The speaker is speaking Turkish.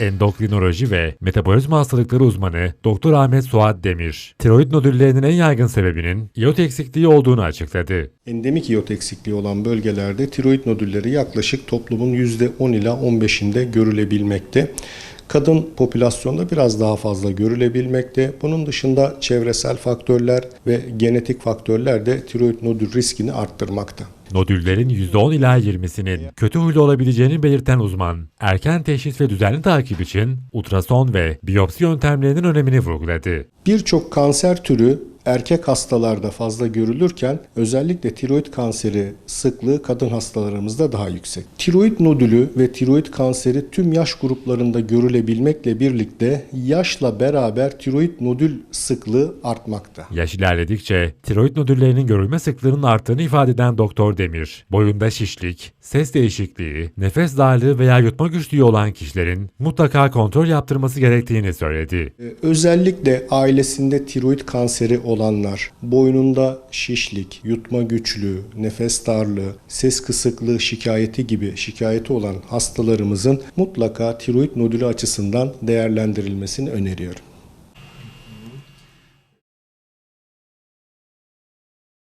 endokrinoloji ve metabolizma hastalıkları uzmanı Doktor Ahmet Suat Demir, tiroid nodüllerinin en yaygın sebebinin iot eksikliği olduğunu açıkladı. Endemik iot eksikliği olan bölgelerde tiroid nodülleri yaklaşık toplumun %10 ila 15'inde görülebilmekte. Kadın popülasyonda biraz daha fazla görülebilmekte. Bunun dışında çevresel faktörler ve genetik faktörler de tiroid nodül riskini arttırmakta. Nodüllerin %10 ila 20'sinin kötü huylu olabileceğini belirten uzman, erken teşhis ve düzenli takip için ultrason ve biyopsi yöntemlerinin önemini vurguladı. Birçok kanser türü erkek hastalarda fazla görülürken özellikle tiroid kanseri sıklığı kadın hastalarımızda daha yüksek. Tiroid nodülü ve tiroid kanseri tüm yaş gruplarında görülebilmekle birlikte yaşla beraber tiroid nodül sıklığı artmakta. Yaş ilerledikçe tiroid nodüllerinin görülme sıklığının arttığını ifade eden Doktor Demir, boyunda şişlik, ses değişikliği, nefes darlığı veya yutma güçlüğü olan kişilerin mutlaka kontrol yaptırması gerektiğini söyledi. Ee, Özellikle ailesinde tiroid kanseri olanlar, boynunda şişlik, yutma güçlüğü, nefes darlığı, ses kısıklığı şikayeti gibi şikayeti olan hastalarımızın mutlaka tiroid nodülü açısından değerlendirilmesini öneriyorum.